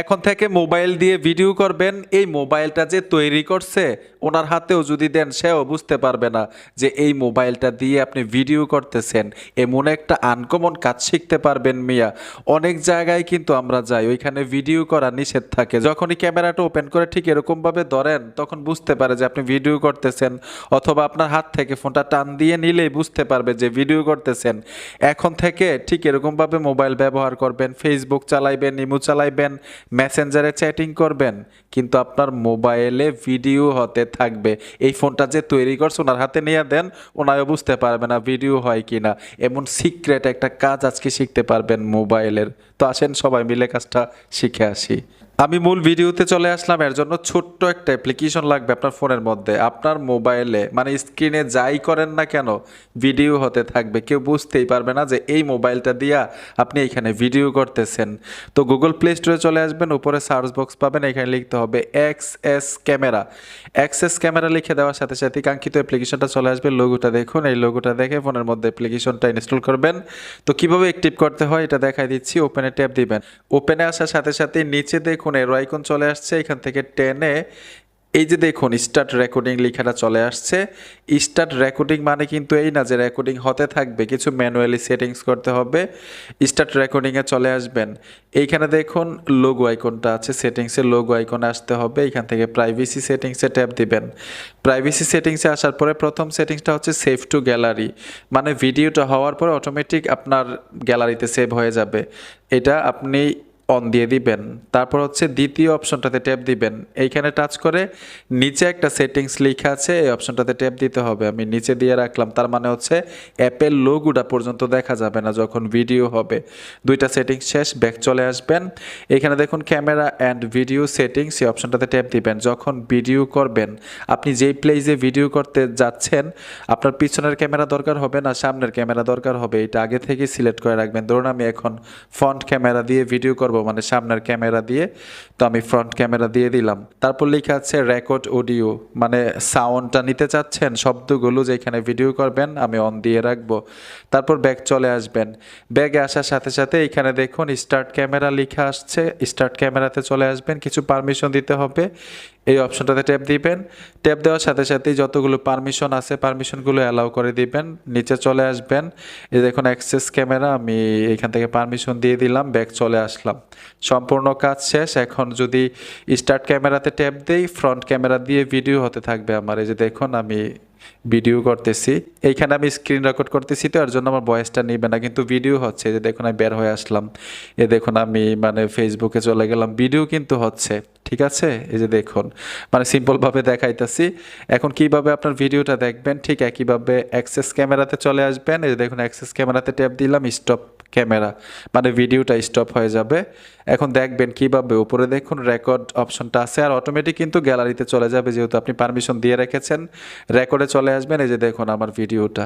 এখন থেকে মোবাইল দিয়ে ভিডিও করবেন, এই মোবাইলটা যে তৈরি করছে, ওনার হাতেও যদি দেন, সেও বুঝতে পারবে না যে এই মোবাইলটা দিয়ে আপনি ভিডিও করতেছেন। এমন একটা আনকমন কাজ শিখতে পারবেন মিয়া। অনেক জায়গায় কিন্তু আমরা যাই, ওইখানে ভিডিও করা নিষেধ থাকে। যখনই ক্যামেরাটা ওপেন করে ঠিক এরকমভাবে ধরেন, তখন বুঝতে পারে যে আপনি ভিডিও করতেছেন, অথবা আপনার হাত থেকে ফোনটা টান দিয়ে নিলেই বুঝতে পারবে যে ভিডিও করতেছেন। এখন থেকে ঠিক এরকমভাবে মোবাইল ব্যবহার করবেন ফেসবুক চালাইবেন, ইমো চালাইবেন মেসেঞ্জারে চ্যাটিং করবেন, কিন্তু আপনার মোবাইলে ভিডিও হতে থাকবে। এই ফোনটা যে তৈরি করছে, ওনার হাতে নিয়ে দেন ওনারও বুঝতে পারবে না ভিডিও হয় কি না এমন সিক্রেট একটা কাজ আজকে শিখতে পারবেন মোবাইলের তো আসেন সবাই মিলে কাজটা শিখে আসি। আমি মূল ভিডিওতে চলে আসলাম, এর জন্য ছোট্ট একটা অ্যাপ্লিকেশন লাগবে আপনার ফোনের মধ্যে। আপনার মোবাইলে মানে স্ক্রিনে যাই করেন না কেন ভিডিও হতে থাকবে। কেউ বুঝতেই পারবে না যে এই মোবাইলটা দিয়া আপনি এখানে ভিডিও করতেছেন। তো গুগল প্লে স্টোরে চলে আসবেন, উপরে সার্চ বক্স পাবেন, এখানে লিখতে হবে X S camera X S camera লিখে দেওয়ার সাথে সাথে কাঙ্ক্ষিত অ্যাপ্লিকেশনটা চলে আসবে। লোগোটা দেখুন, এই লোগোটা দেখে ফোনের মধ্যে অ্যাপ্লিকেশনটা ইনস্টল করবেন। তো কীভাবে অ্যাক্টিভ করতে হয়, এটা দেখাই দিচ্ছি ওপেনে ট্যাপ দিবেন। ওপেনে আসার সাথে সাথে নিচে দেখুন এর আইকন চলে আসছে, এখান থেকে টেনে এই যে দেখুন স্টার্ট রেকর্ডিং লেখাটা চলে আসছে। স্টার্ট রেকর্ডিং মানে কিন্তু এই না যে রেকর্ডিং হতে থাকবে, কিছু ম্যানুয়ালি সেটিংস করতে হবে স্টার্ট রেকর্ডিংয়ে চলে আসবেন। এইখানে দেখুন লোগো আইকনটা আছে সেটিংসে লোগো আইকনে আসতে হবে, এখান থেকে প্রাইভেসি সেটিংসে ট্যাপ দিবেন। প্রাইভেসি সেটিংসে আসার পরে প্রথম সেটিংসটা হচ্ছে সেভ টু গ্যালারি মানে ভিডিওটা হওয়ার পরে অটোমেটিক আপনার গ্যালারিতে সেভ হয়ে যাবে। এটা আপনি অন দিয়ে দিবেন। তারপর হচ্ছে দ্বিতীয় অপশনটাতে ট্যাপ দিবেন। এইখানে টাচ করে নিচে একটা সেটিংস লেখা আছে, এই অপশনটাতে ট্যাপ দিতে হবে। আমি নিচে দিয়ে রাখলাম, তার মানে হচ্ছে অ্যাপের লোগোটা পর্যন্ত দেখা যাবে না যখন ভিডিও হবে। দুইটা সেটিংস শেষ, ব্যাক চলে আসবেন। এখানে দেখুন ক্যামেরা অ্যান্ড ভিডিও সেটিংস, এই অপশনটাতে ট্যাপ দিবেন। যখন ভিডিও করবেন, আপনি যেই প্লেসে ভিডিও করতে যাচ্ছেন, আপনার পিছনের ক্যামেরা দরকার হবে না, সামনের ক্যামেরা দরকার হবে। এটা আগে থেকে সিলেক্ট করে রাখবেন। ধরুন আমি এখন ফ্রন্ট ক্যামেরা দিয়ে ভিডিও করব মানে সামনের ক্যামেরা দিয়ে। তো আমি ফ্রন্ট ক্যামেরা দিয়ে দিলাম। তারপর লেখা আছে রেকর্ড অডিও মানে সাউন্ডটা নিতে চাচ্ছেন, শব্দগুলো যেখানে ভিডিও করবেন, আমি অন দিয়ে রাখব। তারপর ব্যাগ চলে আসবেন। ব্যাগে আসার সাথে সাথে এখানে দেখুন স্টার্ট ক্যামেরা লেখা আসছে। স্টার্ট ক্যামেরাতে চলে আসবেন, কিছু পারমিশন দিতে হবে। এই অপশনটাতে ট্যাপ দিবেন। ট্যাপ দেওয়ার সাথে সাথে যতগুলো পারমিশন আছে পারমিশনগুলো অ্যালাউ করে দিবেন। নিচে চলে আসবেন। এই দেখুন অ্যাক্সেস ক্যামেরা আমি এখান থেকে পারমিশন দিয়ে দিলাম ব্যাক চলে আসলাম। সম্পূর্ণ কাজ শেষ। এখন যদি স্টার্ট ক্যামেরাতে ট্যাপ দিই ফ্রন্ট ক্যামেরা দিয়ে ভিডিও হতে থাকবে আমার। এই যে দেখুন, আমি ভিডিও করতেছি। এইখানে আমি স্ক্রিন রেকর্ড করতেছি তো এর জন্য আমার ভয়েসটা নিবে না, কিন্তু ভিডিও হচ্ছে। যে দেখুন, আমি বের হয়ে আসলাম। এ দেখুন, আমি মানে ফেসবুকে চলে গেলাম। ভিডিও কিন্তু হচ্ছে, ঠিক আছে? এই যে দেখুন মানে সিম্পলভাবে দেখাইতেছি। এখন কীভাবে আপনার ভিডিওটা দেখবেন? ঠিক একইভাবে অ্যাক্সেস ক্যামেরাতে চলে আসবেন। এই যে দেখুন অ্যাক্সেস ক্যামেরাতে ট্যাপ দিলাম স্টপ ক্যামেরা মানে ভিডিওটা স্টপ হয়ে যাবে। এখন দেখবেন কীভাবে, উপরে দেখুন রেকর্ড অপশনটা আছে। আর অটোমেটিক কিন্তু গ্যালারিতে চলে যাবে, যেহেতু আপনি পারমিশন দিয়ে রেখেছেন। রেকর্ডে চলে আসবেন? এই যে দেখুন আমার ভিডিওটা।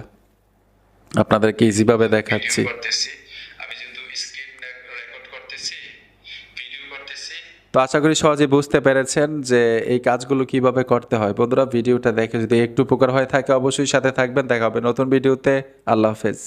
আপনাদেরকে ইজিভাবে দেখাচ্ছি। তো আশা করি সহজে বুঝতে পেরেছেন যে এই কাজগুলো কীভাবে করতে হয়। বন্ধুরা ভিডিওটা দেখে যদি একটু উপকার হয়ে থাকে অবশ্যই সাথে থাকবেন। দেখা হবে নতুন ভিডিওতে। আল্লাহ হাফেজ।